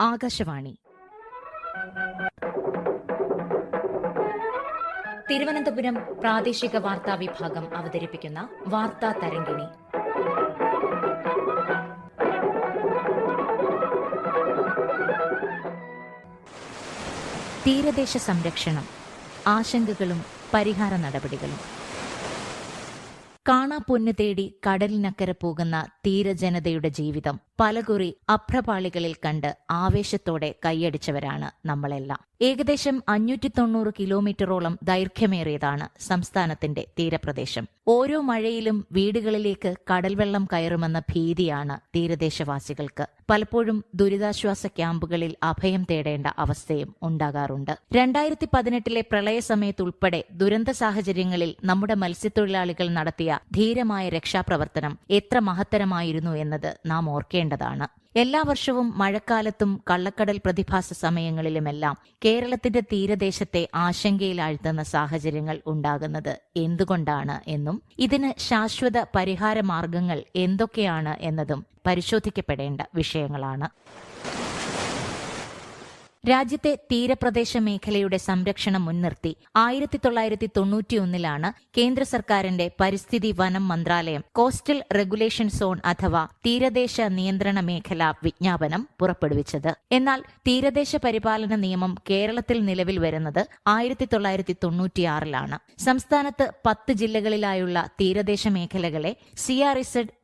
ആകാശവാണി. തിരുവനന്തപുരം പ്രാദേശിക വാർത്താ വിഭാഗം അവതരിപ്പിക്കുന്ന വാർത്താ തരംഗിണി. തീരദേശ സംരക്ഷണം ആശങ്കകളും പരിഹാര നടപടികളും. കാണാപ്പൊന്നു തേടി കടലിനക്കരെ പോകുന്ന തീരജനതയുടെ ജീവിതം. പലകുറി അഭ്രപാളികളിൽ കണ്ട് ആവേശത്തോടെ കൈയടിച്ചവരാണ് നമ്മളെല്ലാം. ഏകദേശം അഞ്ഞൂറ്റി തൊണ്ണൂറ് കിലോമീറ്ററോളം ദൈർഘ്യമേറിയതാണ് സംസ്ഥാനത്തിന്റെ തീരപ്രദേശം. ഓരോ മഴയിലും വീടുകളിലേക്ക് കടൽവെള്ളം കയറുമെന്ന ഭീതിയാണ് തീരദേശവാസികൾക്ക്. പലപ്പോഴും ദുരിതാശ്വാസ ക്യാമ്പുകളിൽ അഭയം തേടേണ്ട അവസ്ഥയും ഉണ്ടാകാറുണ്ട്. രണ്ടായിരത്തി പതിനെട്ടിലെ പ്രളയ സമയത്തുൾപ്പെടെ ദുരന്ത സാഹചര്യങ്ങളിൽ നമ്മുടെ മത്സ്യത്തൊഴിലാളികൾ നടത്തിയ ധീരമായ രക്ഷാപ്രവർത്തനം എത്ര മഹത്തരമായിരുന്നു എന്നത് നാം ഓർക്കേണ്ടതാണ്. എല്ലാ വർഷവും മഴക്കാലത്തും കള്ളക്കടൽ പ്രതിഭാസ സമയങ്ങളിലുമെല്ലാം കേരളത്തിന്റെ തീരദേശത്തെ ആശങ്കയിലാഴ്ത്തുന്ന സാഹചര്യങ്ങൾ ഉണ്ടാകുന്നത് എന്തുകൊണ്ടാണ് എന്നും ഇതിന് ശാശ്വത പരിഹാര മാർഗങ്ങൾ എന്തൊക്കെയാണ് എന്നതും പരിശോധിക്കപ്പെടേണ്ട വിഷയങ്ങളാണ്. രാജ്യത്തെ തീരപ്രദേശ മേഖലയുടെ സംരക്ഷണം മുൻനിർത്തി. ആയിരത്തി തൊള്ളായിരത്തി തൊണ്ണൂറ്റിയൊന്നിലാണ് കേന്ദ്ര സർക്കാരിന്റെ പരിസ്ഥിതി വനം മന്ത്രാലയം കോസ്റ്റൽ റെഗുലേഷൻ സോൺ അഥവാ തീരദേശ നിയന്ത്രണ മേഖല വിജ്ഞാപനം പുറപ്പെടുവിച്ചത്. എന്നാൽ തീരദേശ പരിപാലന നിയമം കേരളത്തിൽ നിലവിൽ വരുന്നത് ആയിരത്തി തൊള്ളായിരത്തി തൊണ്ണൂറ്റിയാറിലാണ് സംസ്ഥാനത്ത് പത്ത് ജില്ലകളിലായുള്ള തീരദേശ മേഖലകളെ C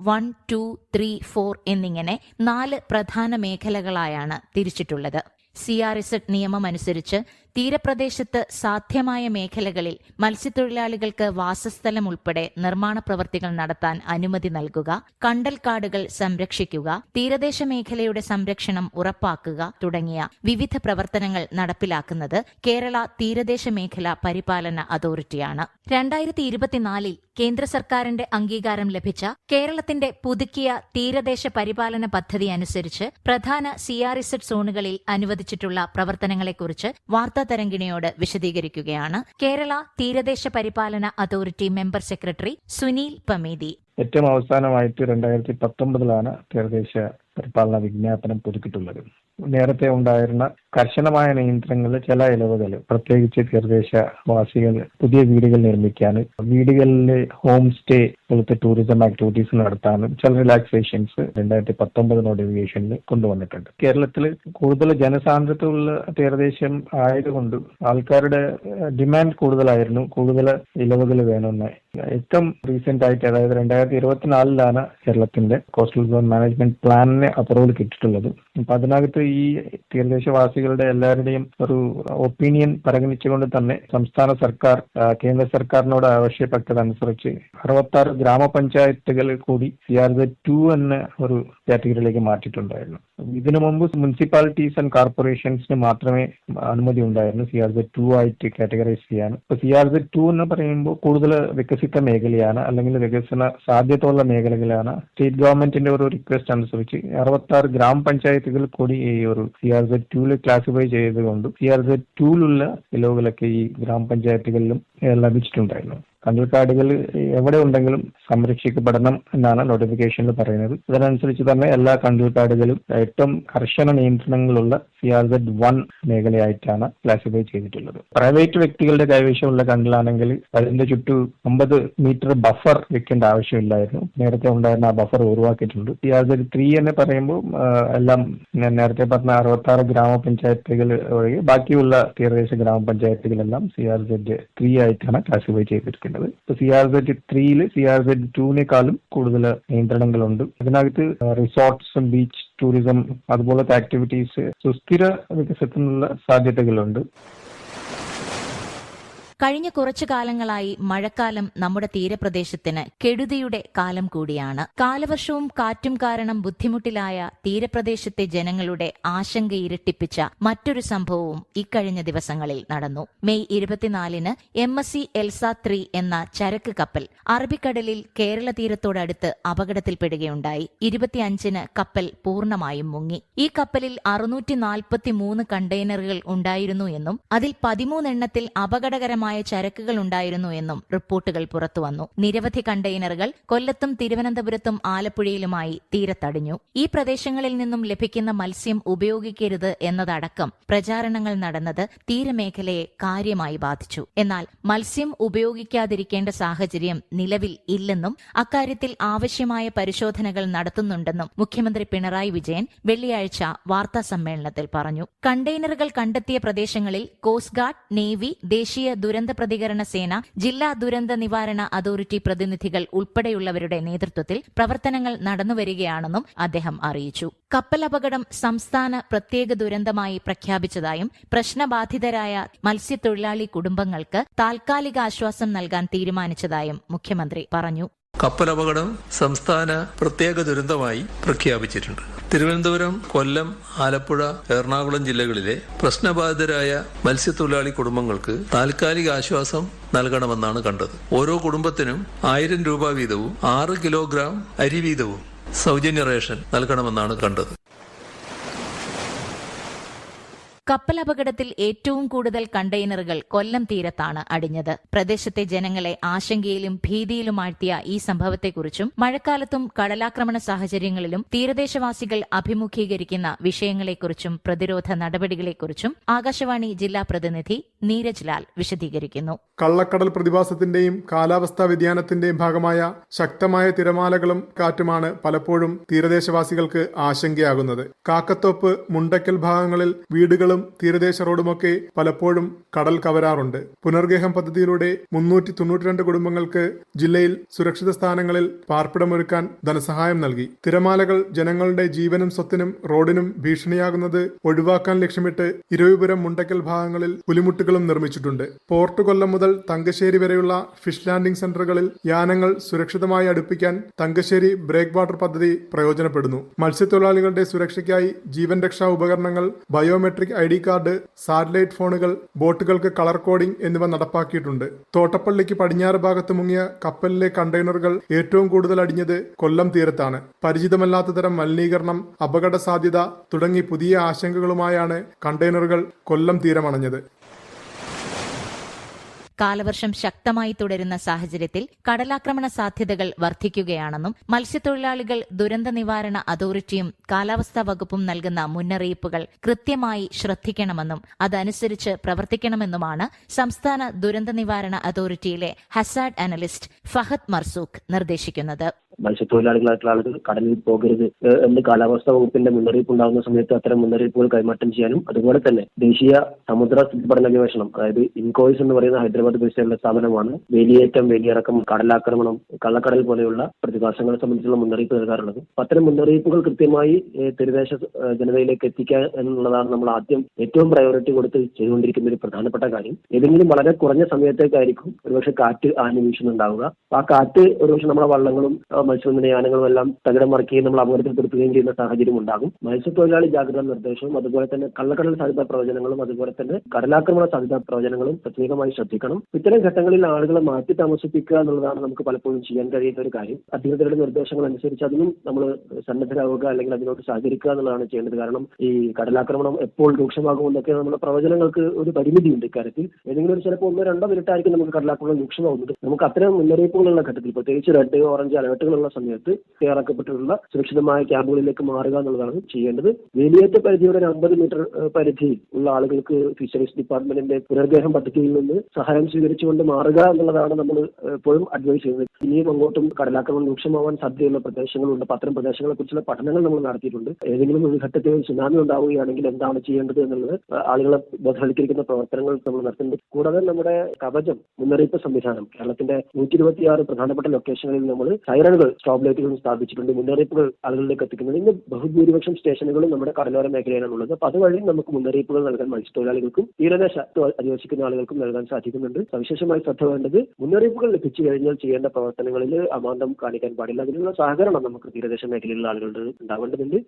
one two three four എന്നിങ്ങനെ നാല് പ്രധാന മേഖലകളായാണ് തിരിച്ചിട്ടുള്ളത്. സി ആർ ഇസഡ് നിയമം അനുസരിച്ച് തീരപ്രദേശത്ത് സാധ്യമായ മേഖലകളിൽ മത്സ്യത്തൊഴിലാളികൾക്ക് വാസസ്ഥലം ഉൾപ്പെടെ നിർമ്മാണ പ്രവർത്തികൾ നടത്താൻ അനുമതി നൽകുക കണ്ടൽക്കാടുകൾ സംരക്ഷിക്കുക തീരദേശ മേഖലയുടെ സംരക്ഷണം ഉറപ്പാക്കുക തുടങ്ങിയ വിവിധ പ്രവർത്തനങ്ങൾ നടപ്പിലാക്കുന്നത് കേരള തീരദേശ മേഖല പരിപാലന അതോറിറ്റിയാണ്. രണ്ടായിരത്തി ഇരുപത്തിനാലിൽ കേന്ദ്ര സർക്കാരിന്റെ അംഗീകാരം ലഭിച്ച കേരളത്തിന്റെ പുതുക്കിയ തീരദേശ പരിപാലന പദ്ധതി അനുസരിച്ച് പ്രധാന സിആർഇസെഡ് സോണുകളിൽ അനുവദിച്ചിട്ടുള്ള പ്രവർത്തനങ്ങളെക്കുറിച്ച് വാർത്താ തരംഗിണിയോട് വിശദീകരിക്കുകയാണ്. കേരള തീരദേശ പരിപാലന authority member secretary Sunil Pamedi. ഏറ്റവും അവസാനമായിട്ട് രണ്ടായിരത്തി പത്തൊമ്പതിലാണ് തീരദേശ പരിപാലന വിജ്ഞാപനം പുതുക്കിയിട്ടുള്ളത്. നേരത്തെ ഉണ്ടായിരുന്ന കർശനമായ നിയന്ത്രണങ്ങളിൽ ചില ഇളവുകൾ പ്രത്യേകിച്ച് തീരദേശവാസികൾ പുതിയ വീടുകൾ നിർമ്മിക്കാൻ വീടുകളിലെ ഹോം സ്റ്റേ പോലത്തെ ടൂറിസം ആക്ടിവിറ്റീസ് നടത്താനും ചില റിലാക്സേഷൻസ് രണ്ടായിരത്തി പത്തൊമ്പത് നോട്ടിഫിക്കേഷനിൽ കൊണ്ടുവന്നിട്ടുണ്ട്. കേരളത്തിൽ കൂടുതൽ ജനസാന്ദ്രതയുള്ള തീരദേശം ആയതുകൊണ്ട് ആൾക്കാരുടെ ഡിമാൻഡ് കൂടുതലായിരുന്നു. കൂടുതൽ ഇളവുകൾ വേണമെന്ന്. ഏറ്റവും റീസെന്റ് ആയിട്ട് അതായത് രണ്ടായിരത്തി ഇരുപത്തിനാലിലാണ് കേരളത്തിന്റെ കോസ്റ്റൽ സോൺ മാനേജ്മെന്റ് പ്ലാനിന് അപ്രൂവൽ കിട്ടിയിട്ടുള്ളത്. അപ്പൊ അതിനകത്ത് ഈ തീരദേശവാസികളുടെ എല്ലാവരുടെയും ഒരു ഒപ്പീനിയൻ പരിഗണിച്ചുകൊണ്ട് തന്നെ സംസ്ഥാന സർക്കാർ കേന്ദ്ര സർക്കാരിനോട് ആവശ്യപ്പെട്ടതനുസരിച്ച് അറുപത്തി ഗ്രാമപഞ്ചായത്തുകൾ കൂടി സി ആർ ടു എന്ന ഒരു കാറ്റഗറിയിലേക്ക് മാറ്റിയിട്ടുണ്ടായിരുന്നു. ഇതിനു മുമ്പ് മുനിസിപ്പാലിറ്റീസ് ആൻഡ് കോർപ്പറേഷൻസിന് മാത്രമേ അനുമതി ഉണ്ടായിരുന്നു. സി ആർ ടു ആയിട്ട് കാറ്റഗറൈസ് ചെയ്യാൻ. ഇപ്പൊ സി ആർ ടു എന്ന് പറയുമ്പോൾ കൂടുതൽ വികസിത മേഖലയാണ് അല്ലെങ്കിൽ വികസന സാധ്യതയുള്ള മേഖലകളാണ്. സ്റ്റേറ്റ് ഗവൺമെന്റിന്റെ ഒരു റിക്വസ്റ്റ് അനുസരിച്ച് അറുപത്തി ആറ് ഗ്രാമപഞ്ചായത്തുകൾ കൂടി ഈ ഒരു സി ആർ സെഡ് ടുവിൽ ക്ലാസിഫൈ ചെയ്തുകൊണ്ട് സി ആർ സെഡ് ടുവിലുള്ള ഇലവുകളൊക്കെ ഈ ഗ്രാമപഞ്ചായത്തുകളിലും ലഭിച്ചിട്ടുണ്ടായിരുന്നു. കണ്ടൽക്കാടുകൾ എവിടെ ഉണ്ടെങ്കിലും സംരക്ഷിക്കപ്പെടണം എന്നാണ് നോട്ടിഫിക്കേഷനിൽ പറയുന്നത്. അതിനനുസരിച്ച് തന്നെ എല്ലാ കണ്ടൽക്കാടുകളും ഏറ്റവും കർശന നിയന്ത്രണങ്ങളുള്ള സി ആർ സെഡ് വൺ മേഖലയായിട്ടാണ് ക്ലാസിഫൈ ചെയ്തിട്ടുള്ളത്. പ്രൈവറ്റ് വ്യക്തികളുടെ കൈവശമുള്ള കണ്ടലാണെങ്കിൽ അതിന്റെ ചുറ്റു അമ്പത് മീറ്റർ ബഫർ വെക്കേണ്ട ആവശ്യമില്ലായിരുന്നു. നേരത്തെ ഉണ്ടായിരുന്ന ആ ബഫർ ഒഴിവാക്കിയിട്ടുണ്ട് സി ആർ സെഡ് ത്രീ എന്ന് പറയുമ്പോൾ എല്ലാം നേരത്തെ പറഞ്ഞ അറുപത്തി ആറ് ഗ്രാമപഞ്ചായത്തുകൾ ഒഴികെ ബാക്കിയുള്ള തീരദേശ ഗ്രാമപഞ്ചായത്തുകളെല്ലാം സി ആർ സെഡ് ത്രീ ആയിട്ടാണ് ക്ലാസിഫൈ ചെയ്തിരിക്കുന്നത്. ഇപ്പൊ സി ആർ സെഡ് ത്രീയിൽ സി ആർ സെഡ് ടൂവിനേക്കാളും കൂടുതൽ നിയന്ത്രണങ്ങളുണ്ട്. അതിനകത്ത് റിസോർട്ട്സും ബീച്ച് ടൂറിസം അതുപോലത്തെ ആക്ടിവിറ്റീസ് സുസ്ഥിര വികസനത്തിനുള്ള സാധ്യതകളുണ്ട്. കഴിഞ്ഞ കുറച്ചു കാലങ്ങളായി മഴക്കാലം നമ്മുടെ തീരപ്രദേശത്തിന് കെടുതിയുടെ കാലം കൂടിയാണ്. കാലവർഷവും കാറ്റും കാരണം ബുദ്ധിമുട്ടിലായ തീരപ്രദേശത്തെ ജനങ്ങളുടെ ആശങ്ക ഇരട്ടിപ്പിച്ച മറ്റൊരു സംഭവവും ഇക്കഴിഞ്ഞ ദിവസങ്ങളിൽ നടന്നു. മെയ് ഇരുപത്തിനാലിന് M S C Elsa three എന്ന ചരക്ക് കപ്പൽ അറബിക്കടലിൽ കേരള തീരത്തോടടുത്ത് അപകടത്തിൽപ്പെടുകയുണ്ടായി. ഇരുപത്തിയഞ്ചിന് കപ്പൽ പൂർണമായും മുങ്ങി. ഈ കപ്പലിൽ അറുന്നൂറ്റി നാൽപ്പത്തി മൂന്ന് കണ്ടെയ്നറുകൾ ഉണ്ടായിരുന്നു എന്നും അതിൽ പതിമൂന്നെണ്ണത്തിൽ അപകടകരമായ ആവശ്യമായ ചരക്കുകൾ ഉണ്ടായിരുന്നു എന്നും റിപ്പോർട്ടുകൾ പുറത്തുവന്നു നിരവധി കണ്ടെയ്നറുകൾ കൊല്ലത്തും തിരുവനന്തപുരത്തും ആലപ്പുഴയിലുമായി തീരത്തടിഞ്ഞു. ഈ പ്രദേശങ്ങളിൽ നിന്നും ലഭിക്കുന്ന മത്സ്യം ഉപയോഗിക്കരുത് എന്നതടക്കം പ്രചാരണങ്ങൾ നടന്നത് തീരമേഖലയെ കാര്യമായി ബാധിച്ചു. എന്നാൽ മത്സ്യം ഉപയോഗിക്കാതിരിക്കേണ്ട സാഹചര്യം നിലവിൽ ഇല്ലെന്നും അക്കാര്യത്തിൽ ആവശ്യമായ പരിശോധനകൾ നടത്തുന്നുണ്ടെന്നും മുഖ്യമന്ത്രി പിണറായി വിജയൻ വെള്ളിയാഴ്ച വാർത്താ സമ്മേളനത്തിൽ പറഞ്ഞു. കണ്ടെയ്നറുകൾ കണ്ടെത്തിയ പ്രദേശങ്ങളിൽ കോസ്റ്റ് ഗാർഡ് നേവി ദേശീയ ദുരന്ത പ്രതികരണ സേന ജില്ലാ ദുരന്ത നിവാരണ അതോറിറ്റി പ്രതിനിധികൾ ഉൾപ്പെടെയുള്ളവരുടെ നേതൃത്വത്തിൽ പ്രവർത്തനങ്ങൾ നടന്നുവരികയാണെന്നും അദ്ദേഹം അറിയിച്ചു. കപ്പലപകടം സംസ്ഥാന പ്രത്യേക ദുരന്തമായി പ്രഖ്യാപിച്ചതായും പ്രശ്നബാധിതരായ മത്സ്യത്തൊഴിലാളി കുടുംബങ്ങൾക്ക് താൽക്കാലിക ആശ്വാസം നൽകാൻ തീരുമാനിച്ചതായും മുഖ്യമന്ത്രി പറഞ്ഞു. കപ്പലപകടം സംസ്ഥാന പ്രത്യേക ദുരന്തമായി പ്രഖ്യാപിച്ചിട്ടുണ്ട്. തിരുവനന്തപുരം കൊല്ലം ആലപ്പുഴ എറണാകുളം ജില്ലകളിലെ പ്രശ്നബാധിതരായ മത്സ്യത്തൊഴിലാളി കുടുംബങ്ങൾക്ക് താൽക്കാലിക ആശ്വാസം നൽകണമെന്നാണ് കണ്ടത്. ഓരോ കുടുംബത്തിനും ആയിരം രൂപ വീതവും ആറ് കിലോഗ്രാം അരി വീതവും സൗജന്യ റേഷൻ നൽകണമെന്നാണ് കണ്ടത്. കപ്പലപകടത്തിൽ ഏറ്റവും കൂടുതൽ കണ്ടെയ്നറുകൾ കൊല്ലം തീരത്താണ് അടിഞ്ഞത്. പ്രദേശത്തെ ജനങ്ങളെ ആശങ്കയിലും ഭീതിയിലും ആഴ്ത്തിയ ഈ സംഭവത്തെക്കുറിച്ചും മഴക്കാലത്തും കടലാക്രമണ സാഹചര്യങ്ങളിലും തീരദേശവാസികൾ അഭിമുഖീകരിക്കുന്ന വിഷയങ്ങളെക്കുറിച്ചും പ്രതിരോധ നടപടികളെക്കുറിച്ചും ആകാശവാണി ജില്ലാ പ്രതിനിധി നീരജ് ലാൽ വിശദീകരിക്കുന്നു. കള്ളക്കടൽ പ്രതിഭാസത്തിന്റെയും കാലാവസ്ഥാ വ്യതിയാനത്തിന്റെയും ഭാഗമായ ശക്തമായ തിരമാലകളും കാറ്റുമാണ് പലപ്പോഴും തീരദേശവാസികൾക്ക് ആശങ്കയാകുന്നത്. കാക്കത്തോപ്പ് മുണ്ടക്കൽ ഭാഗങ്ങളിൽ വീടുകളും തീരദേശ റോഡുമൊക്കെ പലപ്പോഴും കടൽ കവരാറുണ്ട്. പുനർഗേഹം പദ്ധതിയിലൂടെ മുന്നൂറ്റി തൊണ്ണൂറ്റിരണ്ട് കുടുംബങ്ങൾക്ക് ജില്ലയിൽ സുരക്ഷിത സ്ഥാനങ്ങളിൽ പാർപ്പിടമൊരുക്കാൻ ധനസഹായം നൽകി. തിരമാലകൾ ജനങ്ങളുടെ ജീവനും സ്വത്തിനും റോഡിനും ഭീഷണിയാകുന്നത് ഒഴിവാക്കാൻ ലക്ഷ്യമിട്ട് ഇരവിപുരം മുണ്ടക്കൽ ഭാഗങ്ങളിൽ പുലിമുട്ടുകളും നിർമ്മിച്ചിട്ടുണ്ട്. പോർട്ട് കൊല്ലം മുതൽ തങ്കശ്ശേരി വരെയുള്ള ഫിഷ് ലാൻഡിംഗ് സെന്ററുകളിൽ യാനങ്ങൾ സുരക്ഷിതമായി അടുപ്പിക്കാൻ തങ്കശ്ശേരി ബ്രേക്ക് വാട്ടർ പദ്ധതി പ്രയോജനപ്പെടുന്നു. മത്സ്യത്തൊഴിലാളികളുടെ സുരക്ഷയ്ക്കായി ജീവൻ രക്ഷാ ഉപകരണങ്ങൾ biometric I D card satellite ഫോണുകൾ ബോട്ടുകൾക്ക് കളർ കോഡിംഗ് എന്നിവ നടപ്പാക്കിയിട്ടുണ്ട്. തോട്ടപ്പള്ളിക്ക് പടിഞ്ഞാറ് ഭാഗത്ത് മുങ്ങിയ കപ്പലിലെ കണ്ടെയ്നറുകൾ ഏറ്റവും കൂടുതൽ അടിഞ്ഞത് കൊല്ലം തീരത്താണ്. പരിചിതമല്ലാത്ത തരം മലിനീകരണം അപകട സാധ്യത തുടങ്ങി പുതിയ ആശങ്കകളുമായാണ് കണ്ടെയ്നറുകൾ കൊല്ലം തീരമണഞ്ഞത്. കാലവർഷം ശക്തമായി തുടരുന്ന സാഹചര്യത്തിൽ കടലാക്രമണ സാധ്യതകൾ വർദ്ധിക്കുകയാണെന്നും മത്സ്യത്തൊഴിലാളികൾ ദുരന്ത നിവാരണ അതോറിറ്റിയും കാലാവസ്ഥാ വകുപ്പും നൽകുന്ന മുന്നറിയിപ്പുകൾ കൃത്യമായി ശ്രദ്ധിക്കണമെന്നും അതനുസരിച്ച് പ്രവർത്തിക്കണമെന്നുമാണ് സംസ്ഥാന ദുരന്ത നിവാരണ അതോറിറ്റിയിലെ ഹസാഡ് അനലിസ്റ്റ് ഫഹദ് മർസൂഖ് നിർദ്ദേശിക്കുന്നത്. മത്സ്യത്തൊഴിലാളികളായിട്ടുള്ള ആളുകൾ കടലിൽ പോകരുത് എന്ന് കാലാവസ്ഥാ വകുപ്പിന്റെ മുന്നറിയിപ്പ് ഉണ്ടാകുന്ന സമയത്ത് അത്തരം മുന്നറിയിപ്പുകൾ കൈമാറ്റം ചെയ്യാനും അതുപോലെ തന്നെ ദേശീയ സമുദ്ര പഠന ഗവേഷണം അതായത് ഇൻകോയ്സ് എന്ന് പറയുന്ന ഹൈദരാബാദ് ബേസിലുള്ള സ്ഥാപനമാണ് വേലിയേറ്റം വേലിയിറക്കം കടലാക്രമണം കള്ളക്കടൽ പോലെയുള്ള പ്രതിഭാസങ്ങളെ സംബന്ധിച്ചുള്ള മുന്നറിയിപ്പ് നൽകാറുള്ളത്. അത്തരം മുന്നറിയിപ്പുകൾ കൃത്യമായി തീരദേശ ജനതയിലേക്ക് എത്തിക്കുക എന്നുള്ളതാണ് നമ്മൾ ആദ്യം ഏറ്റവും പ്രയോറിറ്റി കൊടുത്ത് ചെയ്തുകൊണ്ടിരിക്കുന്ന ഒരു പ്രധാനപ്പെട്ട കാര്യം. ഏതെങ്കിലും വളരെ കുറഞ്ഞ സമയത്തേക്കായിരിക്കും ഒരുപക്ഷെ കാറ്റ് ആഞ്ഞു ഉണ്ടാവുക ആ കാറ്റ് ഒരുപക്ഷെ നമ്മുടെ വള്ളങ്ങളും ആ, മത്സ്യബന്ധന യാനങ്ങളും എല്ലാം തകിടം മറിക്കുകയും നമ്മൾ അപകടത്തിൽപ്പെടുത്തുകയും ചെയ്യുന്ന സാഹചര്യം ഉണ്ടാകും. മത്സ്യത്തൊഴിലാളി ജാഗ്രതാ നിർദ്ദേശവും അതുപോലെ തന്നെ കള്ളക്കടൽ സാധ്യതാ പ്രവചനങ്ങളും അതുപോലെ തന്നെ കടലാക്രമണ സാധ്യതാ പ്രവചനങ്ങളും പ്രത്യേകമായി ശ്രദ്ധിക്കണം. ഇത്തരം ഘട്ടങ്ങളിൽ ആളുകളെ മാറ്റി താമസിപ്പിക്കുക എന്നുള്ളതാണ് നമുക്ക് പലപ്പോഴും ചെയ്യാൻ കഴിയുന്ന ഒരു കാര്യം. അധികൃതരുടെ നിർദ്ദേശങ്ങൾ അനുസരിച്ച് അതിനും നമ്മൾ സന്നദ്ധരാകുക അല്ലെങ്കിൽ അതിനോട് സഹകരിക്കുക എന്നുള്ളതാണ് ചെയ്യേണ്ടത്. കാരണം ഈ കടലാക്രമണം എപ്പോൾ രൂക്ഷമാകുമെന്നൊക്കെ നമ്മുടെ പ്രവചനങ്ങൾക്ക് ഒരു പരിമിതിയുണ്ട് ഇക്കാര്യത്തിൽ. ഏതെങ്കിലും ഒരു ചിലപ്പോൾ ഒന്നോ രണ്ടോ മിനിറ്റ് ആയിരിക്കും നമുക്ക് കടലാക്രമണം രൂക്ഷമാകുന്നത് നമുക്ക് അത്തരം മുന്നറിയിപ്പുകളുള്ള ഘട്ടത്തിൽ പ്രത്യേകിച്ച് റെഡ് ഓറഞ്ച് അലർട്ടുകളുള്ള സമയത്ത് തയ്യാറാക്കപ്പെട്ടിട്ടുള്ള സുരക്ഷിതമായ ക്യാമ്പുകളിലേക്ക് മാറുക എന്നുള്ളതാണ് ചെയ്യേണ്ടത്. വേലിയേറ്റ പരിധിയുടെ ഒരു അമ്പത് മീറ്റർ പരിധിയിൽ ഉള്ള ആളുകൾക്ക് ഫിഷറീസ് ഡിപ്പാർട്ട്മെന്റിന്റെ പുനർഗ്രഹം പദ്ധതിയിൽ നിന്ന് സഹായം സ്വീകരിച്ചുകൊണ്ട് മാറുക എന്നുള്ളതാണ് നമ്മൾ എപ്പോഴും അഡ്വൈസ് ചെയ്യുന്നത്. ഇനിയും അങ്ങോട്ടും കടലാക്രമണം രൂക്ഷമാവാൻ സാധ്യതയുള്ള പ്രദേശങ്ങളുണ്ട്. അത്തരം പ്രദേശങ്ങളെ കുറിച്ചുള്ള പഠനങ്ങൾ നമ്മൾ നടത്തിയിട്ടുണ്ട്. ഏതെങ്കിലും ഒരു ഘട്ടത്തിൽ സുനാമി ഉണ്ടാവുകയാണെങ്കിൽ എന്താണ് ചെയ്യേണ്ടത് എന്നുള്ളത് ആളുകളെ ബോധവൽക്കരിക്കുന്ന പ്രവർത്തനങ്ങൾ നമ്മൾ നടത്തുന്നുണ്ട്. കൂടാതെ നമ്മുടെ കവചം മുന്നറിയിപ്പ് സംവിധാനം കേരളത്തിന്റെ നൂറ്റി ഇരുപത്തിയാറ് പ്രധാനപ്പെട്ട ലൊക്കേഷനുകളിൽ നമ്മൾ സ്റ്റോപ്പ് ലൈറ്റുകളും സ്ഥാപിച്ചിട്ടുണ്ട്. മുന്നറിയിപ്പുകൾ ആളുകളിലേക്ക് എത്തിക്കുന്നത് ഇന്ന് ബഹുഭൂരിപക്ഷം സ്റ്റേഷനുകളും നമ്മുടെ കടലോര മേഖലയിലാണ് ഉള്ളത് അപ്പൊ അതുവഴി നമുക്ക് മുന്നറിയിപ്പുകൾ നൽകാൻ മത്സ്യത്തൊഴിലാളികൾക്കും തീരദേശ അധിവസിക്കുന്ന ആളുകൾക്കും നൽകാൻ സാധിക്കുന്നുണ്ട്. സവിശേഷമായി ശ്രദ്ധ വേണ്ടത് മുന്നറിയിപ്പുകൾ ലഭിച്ചു കഴിഞ്ഞാൽ ചെയ്യേണ്ട പ്രവർത്തനങ്ങളിൽ അമാന്തം കാണിക്കാൻ പാടില്ല. അതിനുള്ള സഹകരണം നമുക്ക് തീരദേശ മേഖലയിലുള്ള ആളുകളുടെ ഉണ്ടാവേണ്ടതുണ്ട്.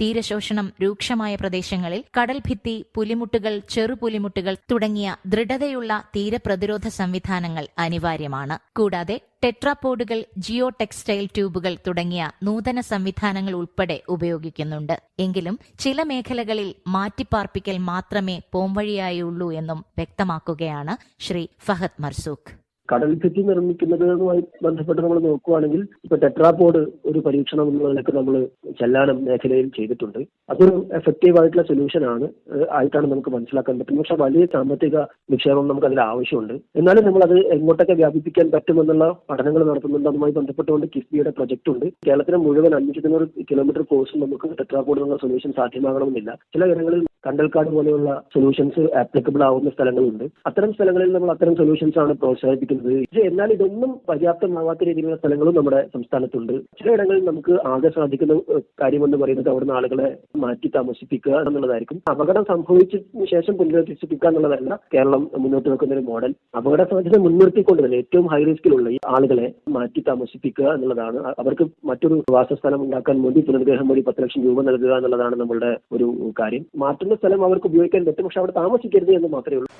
തീരശോഷണം രൂക്ഷമായ പ്രദേശങ്ങളിൽ കടൽഭിത്തി പുലിമുട്ടുകൾ ചെറുപുലിമുട്ടുകൾ തുടങ്ങിയ ദൃഢതയുള്ള തീരപ്രതിരോധ സംവിധാനങ്ങൾ അനിവാര്യമാണ്. കൂടാതെ ടെട്രാപോഡുകൾ ജിയോ ടെക്സ്റ്റൈൽ ട്യൂബുകൾ തുടങ്ങിയ നൂതന സംവിധാനങ്ങൾ ഉൾപ്പെടെ ഉപയോഗിക്കുന്നുണ്ട്. എങ്കിലും ചില മേഖലകളിൽ മാറ്റിപ്പാർപ്പിക്കൽ മാത്രമേ പോംവഴിയായുള്ളൂ എന്നും വ്യക്തമാക്കുകയാണ് ശ്രീ ഫഹദ് മർസൂഖ്. കടൽ ഭിത്തി നിർമ്മിക്കുന്നതുമായി ബന്ധപ്പെട്ട് നമ്മൾ നോക്കുകയാണെങ്കിൽ ഇപ്പൊ ടെട്രാപോഡ് ഒരു പരീക്ഷണം എന്നുള്ളതിലൊക്കെ നമ്മൾ ചെല്ലാനം മേഖലയിൽ ചെയ്തിട്ടുണ്ട്. അതൊരു എഫക്റ്റീവ് ആയിട്ടുള്ള സൊല്യൂഷൻ ആണ്. ആയിട്ടാണ് നമുക്ക് മനസ്സിലാക്കാൻ പറ്റുന്നത്. പക്ഷെ വലിയ സാമ്പത്തിക നിക്ഷേപം നമുക്ക് അതിൽ ആവശ്യമുണ്ട്. എന്നാലും നമ്മൾ അത് എങ്ങോട്ടൊക്കെ വ്യാപിപ്പിക്കാൻ പറ്റുമെന്നുള്ള പഠനങ്ങൾ നടത്തുന്നുണ്ട്. അതുമായി ബന്ധപ്പെട്ടുകൊണ്ട് കിഫ്ബിയുടെ പ്രൊജക്ട് ഉണ്ട്. കേരളത്തിന് മുഴുവൻ തൊണ്ണൂറ് കിലോമീറ്റർ കോഴ്സ് നമുക്ക് ടെട്രാപോഡ് എന്നുള്ള സൊല്യൂഷൻ സാധ്യമാകണമെന്നില്ല. ചില ഇടങ്ങളിൽ കണ്ടൽക്കാട് പോലെയുള്ള സൊല്യൂഷൻസ് ആപ്ലിക്കബിൾ ആവുന്ന സ്ഥലങ്ങളുണ്ട്. അത്തരം സ്ഥലങ്ങളിൽ നമ്മൾ അത്തരം സൊല്യൂഷൻസ് ആണ് പ്രോത്സാഹിപ്പിക്കുന്നത്. എന്നാൽ ഇതൊന്നും പര്യാപ്തമാവാത്ത രീതിയിലുള്ള സ്ഥലങ്ങളും നമ്മുടെ സംസ്ഥാനത്തുണ്ട്. ചിലയിടങ്ങളിൽ നമുക്ക് ആകെ സാധിക്കുന്ന കാര്യം കാര്യമെന്ന് പറയുന്നത് അവിടുന്ന് ആളുകളെ മാറ്റി താമസിപ്പിക്കുക എന്നുള്ളതായിരിക്കും. അപകടം സംഭവിച്ചതിന് ശേഷം പുനരധിവസിപ്പിക്കുക എന്നുള്ളതല്ല കേരളം മുന്നോട്ട് വെക്കുന്ന ഒരു മോഡൽ അപകട സാധ്യത മുൻനിർത്തിക്കൊണ്ട് തന്നെ ഏറ്റവും ഹൈ റിസ്കിലുള്ള ഈ ആളുകളെ മാറ്റി താമസിപ്പിക്കുക എന്നുള്ളതാണ്. അവർക്ക് മറ്റൊരു വാസസ്ഥലം ഉണ്ടാക്കാൻ വേണ്ടി പുനർഗ്രഹം വഴി പത്ത് ലക്ഷം രൂപ നൽകുക എന്നുള്ളതാണ് നമ്മളുടെ ഒരു കാര്യം. മാറ്റുന്ന സ്ഥലം അവർക്ക് ഉപയോഗിക്കാൻ പറ്റും പക്ഷെ അവിടെ താമസിക്കരുത് എന്ന് മാത്രമേ ഉള്ളൂ.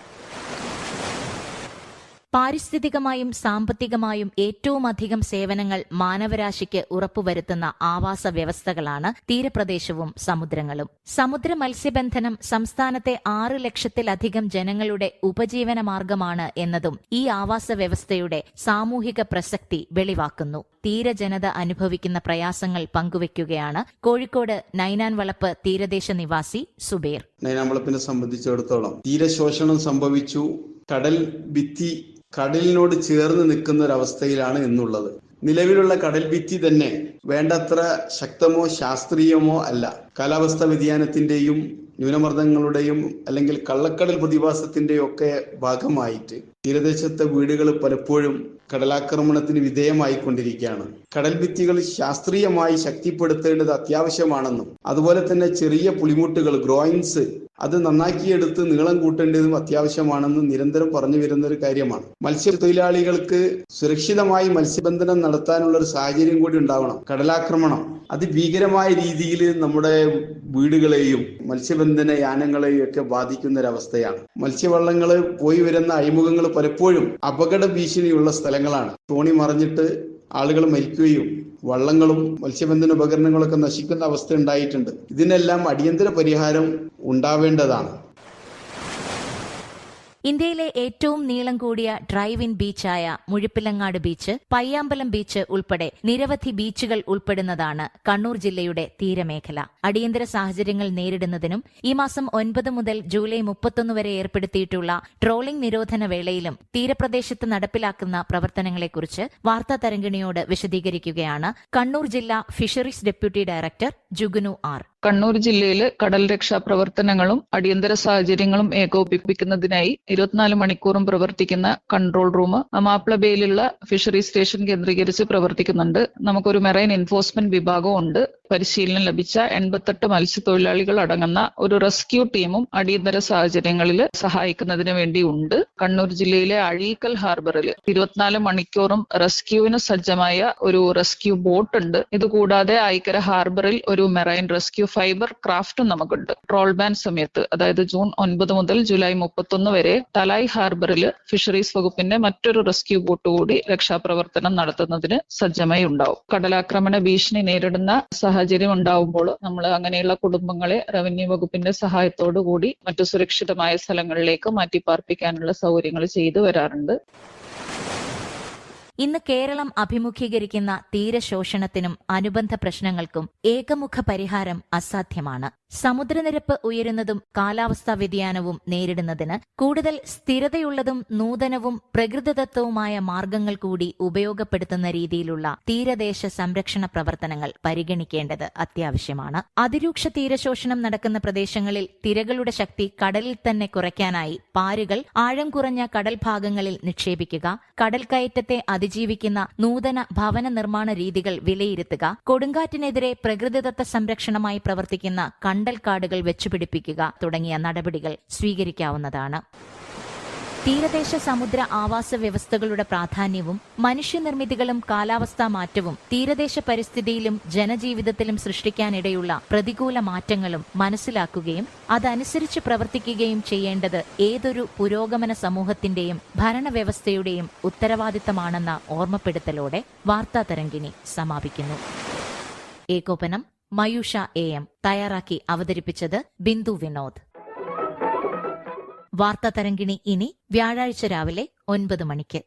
പാരിസ്ഥിതികമായും സാമ്പത്തികമായും ഏറ്റവും അധികം സേവനങ്ങൾ മാനവരാശിക്ക് ഉറപ്പുവരുത്തുന്ന ആവാസ വ്യവസ്ഥകളാണ് തീരപ്രദേശവും സമുദ്രങ്ങളും. സമുദ്ര മത്സ്യബന്ധനം സംസ്ഥാനത്തെ ആറ് ലക്ഷത്തിലധികം ജനങ്ങളുടെ ഉപജീവന മാർഗമാണ് എന്നതും ഈ ആവാസ വ്യവസ്ഥയുടെ സാമൂഹിക പ്രസക്തി വെളിവാക്കുന്നു. തീരജനത അനുഭവിക്കുന്ന പ്രയാസങ്ങൾ പങ്കുവയ്ക്കുകയാണ് കോഴിക്കോട് നൈനാൻ വളപ്പ് തീരദേശ നിവാസി സുബേർ. നൈനാമ്പളപ്പിനെ സംബന്ധിച്ചിടത്തോളം തീരശോഷണം സംഭവിച്ചു. കടൽ ഭിത്തി കടലിനോട് ചേർന്ന് നിൽക്കുന്ന ഒരവസ്ഥയിലാണ് എന്നുള്ളത്. നിലവിലുള്ള കടൽ ഭിത്തി തന്നെ വേണ്ടത്ര ശക്തമോ ശാസ്ത്രീയമോ അല്ല. കാലാവസ്ഥാ വ്യതിയാനത്തിന്റെയും ന്യൂനമർദ്ദങ്ങളുടെയും അല്ലെങ്കിൽ കള്ളക്കടൽ പ്രതിഭാസത്തിന്റെയും ഒക്കെ ഭാഗമായിട്ട് തീരദേശത്തെ വീടുകൾ പലപ്പോഴും കടലാക്രമണത്തിന് വിധേയമായിക്കൊണ്ടിരിക്കുകയാണ്. കടൽ ഭിത്തികൾ ശാസ്ത്രീയമായി ശക്തിപ്പെടുത്തേണ്ടത് അത്യാവശ്യമാണെന്നും അതുപോലെ തന്നെ ചെറിയ പുളിമുട്ടുകൾ ഗ്രോയിൻസ് അത് നന്നാക്കിയെടുത്ത് നീളം കൂട്ടേണ്ടതും അത്യാവശ്യമാണെന്ന് നിരന്തരം പറഞ്ഞു വരുന്ന ഒരു കാര്യമാണ്. മത്സ്യത്തൊഴിലാളികൾക്ക് സുരക്ഷിതമായി മത്സ്യബന്ധനം നടത്താനുള്ള ഒരു സാഹചര്യം കൂടി ഉണ്ടാവണം. കടലാക്രമണം. അതിഭീകരമായ രീതിയിൽ നമ്മുടെ വീടുകളെയും മത്സ്യബന്ധന യാനങ്ങളെയും ഒക്കെ ബാധിക്കുന്ന ഒരവസ്ഥയാണ് മത്സ്യവള്ളങ്ങൾ പോയി വരുന്ന അഴിമുഖങ്ങൾ പലപ്പോഴും അപകട ഭീഷണിയുള്ള സ്ഥലങ്ങളാണ്. തോണി മറിഞ്ഞിട്ട് ആളുകൾ മരിക്കുകയും വള്ളങ്ങളും മത്സ്യബന്ധന ഉപകരണങ്ങളൊക്കെ നശിക്കുന്ന അവസ്ഥ ഉണ്ടായിട്ടുണ്ട്. ഇതിനെല്ലാം അടിയന്തര പരിഹാരം ഉണ്ടാവേണ്ടതാണ്. ഇന്ത്യയിലെ ഏറ്റവും നീളം കൂടിയ ഡ്രൈവ് ഇൻ ബീച്ചായ മുഴുപ്പിലങ്ങാട് ബീച്ച് പയ്യാമ്പലം ബീച്ച് ഉൾപ്പെടെ നിരവധി ബീച്ചുകൾ ഉൾപ്പെടുന്നതാണ് കണ്ണൂർ ജില്ലയുടെ തീരമേഖല. അടിയന്തര സാഹചര്യങ്ങൾ നേരിടുന്നതിനും ഈ മാസം ഒൻപത് മുതൽ ജൂലൈ മുപ്പത്തൊന്ന് വരെ ഏർപ്പെടുത്തിയിട്ടുള്ള ട്രോളിംഗ് നിരോധന വേളയിലും തീരപ്രദേശത്ത് നടപ്പിലാക്കുന്ന പ്രവർത്തനങ്ങളെക്കുറിച്ച് വാർത്താ തരംഗിണിയോട് വിശദീകരിക്കുകയാണ് കണ്ണൂർ ജില്ലാ fisheries deputy director Jugunu R. Kannur ജില്ലയിൽ കടൽ രക്ഷാ പ്രവർത്തനങ്ങളും അടിയന്തര സാഹചര്യങ്ങളും ഏകോപിപ്പിക്കുന്നതിനായി ഇരുപത്തിനാല് മണിക്കൂറും പ്രവർത്തിക്കുന്ന control room Mappila fishery station കേന്ദ്രീകരിച്ച് പ്രവർത്തിക്കുന്നുണ്ട്. നമുക്കൊരു മെറൈൻ എൻഫോഴ്സ്മെന്റ് വിഭാഗവും ഉണ്ട്. പരിശീലനം ലഭിച്ച എൺപത്തെട്ട് മത്സ്യത്തൊഴിലാളികൾ അടങ്ങുന്ന ഒരു റെസ്ക്യൂ ടീമും അടിയന്തര സാഹചര്യങ്ങളിൽ സഹായിക്കുന്നതിന് വേണ്ടി ഉണ്ട് കണ്ണൂർ ജില്ലയിലെ അഴീക്കൽ ഹാർബറിൽ ഇരുപത്തിനാല് മണിക്കൂറും റെസ്ക്യൂവിന് സജ്ജമായ ഒരു റെസ്ക്യൂ ബോട്ട് ഉണ്ട്. ഇതുകൂടാതെ ഐക്കര ഹാർബറിൽ ഒരു മെറൈൻ റെസ്ക്യൂ ഫൈബർ ക്രാഫ്റ്റും നമുക്കുണ്ട്. ട്രോൾ ബാൻ സമയത്ത് അതായത് ജൂൺ ഒൻപത് മുതൽ ജൂലൈ മുപ്പത്തൊന്ന് വരെ തലായ് ഹാർബറിൽ ഫിഷറീസ് വകുപ്പിന്റെ മറ്റൊരു റെസ്ക്യൂ ബോട്ട് കൂടി രക്ഷാപ്രവർത്തനം നടത്തുന്നതിന് സജ്ജമായി ഉണ്ടാവും കടലാക്രമണ ഭീഷണി നേരിടുന്ന സാഹചര്യം ഉണ്ടാവുമ്പോൾ നമ്മൾ അങ്ങനെയുള്ള കുടുംബങ്ങളെ റവന്യൂ വകുപ്പിന്റെ സഹായത്തോടു കൂടി മറ്റു സുരക്ഷിതമായ സ്ഥലങ്ങളിലേക്ക് മാറ്റി പാർപ്പിക്കാനുള്ള സൗകര്യങ്ങൾ ചെയ്തു വരാറുണ്ട്. ഇന്ന് കേരളം അഭിമുഖീകരിക്കുന്ന തീരശോഷണത്തിനും അനുബന്ധ പ്രശ്നങ്ങൾക്കും ഏകമുഖ പരിഹാരം അസാധ്യമാണ്. സമുദ്രനിരപ്പ് ഉയരുന്നതും കാലാവസ്ഥാ വ്യതിയാനവും നേരിടുന്നതിന് കൂടുതൽ സ്ഥിരതയുള്ളതും നൂതനവും പ്രകൃതിദത്തവുമായ മാർഗങ്ങൾ കൂടി ഉപയോഗപ്പെടുത്തുന്ന രീതിയിലുള്ള തീരദേശ സംരക്ഷണ പ്രവർത്തനങ്ങൾ പരിഗണിക്കേണ്ടത് അത്യാവശ്യമാണ്. അതിരൂക്ഷ തീരശോഷണം നടക്കുന്ന പ്രദേശങ്ങളിൽ തിരകളുടെ ശക്തി കടലിൽ തന്നെ കുറയ്ക്കാനായി പാരുകൾ ആഴം കുറഞ്ഞ കടൽ ഭാഗങ്ങളിൽ നിക്ഷേപിക്കുക കടൽ കയറ്റത്തെ അതിജീവിക്കുന്ന നൂതന ഭവന നിർമ്മാണ രീതികൾ വിലയിരുത്തുക കൊടുങ്കാറ്റിനെതിരെ പ്രകൃതിദത്ത സംരക്ഷണമായി പ്രവർത്തിക്കുന്ന കണ്ടൽ കാടുകൾ വെച്ചുപിടിപ്പിക്കുക തുടങ്ങിയ നടപടികൾ സ്വീകരിക്കാവുന്നതാണ്. തീരദേശ സമുദ്ര ആവാസ വ്യവസ്ഥകളുടെ പ്രാധാന്യവും മനുഷ്യനിർമ്മിതികളും കാലാവസ്ഥാ മാറ്റവും തീരദേശ പരിസ്ഥിതിയിലും ജനജീവിതത്തിലും സൃഷ്ടിക്കാനിടയുള്ള പ്രതികൂല മാറ്റങ്ങളും മനസ്സിലാക്കുകയും അതനുസരിച്ച് പ്രവർത്തിക്കുകയും ചെയ്യേണ്ടത് ഏതൊരു പുരോഗമന സമൂഹത്തിന്റെയും ഭരണവ്യവസ്ഥയുടെയും ഉത്തരവാദിത്തമാണെന്ന ഓർമ്മപ്പെടുത്തലോടെ വാർത്താ തരംഗിണി സമാപിക്കുന്നു. ഏകോപനം മയൂഷ എ എം തയ്യാറാക്കി അവതരിപ്പിച്ചത് ബിന്ദു വിനോദ്. വാർത്താ തരംഗിണി ഇനി വ്യാഴാഴ്ച രാവിലെ ഒൻപത് മണിക്ക്.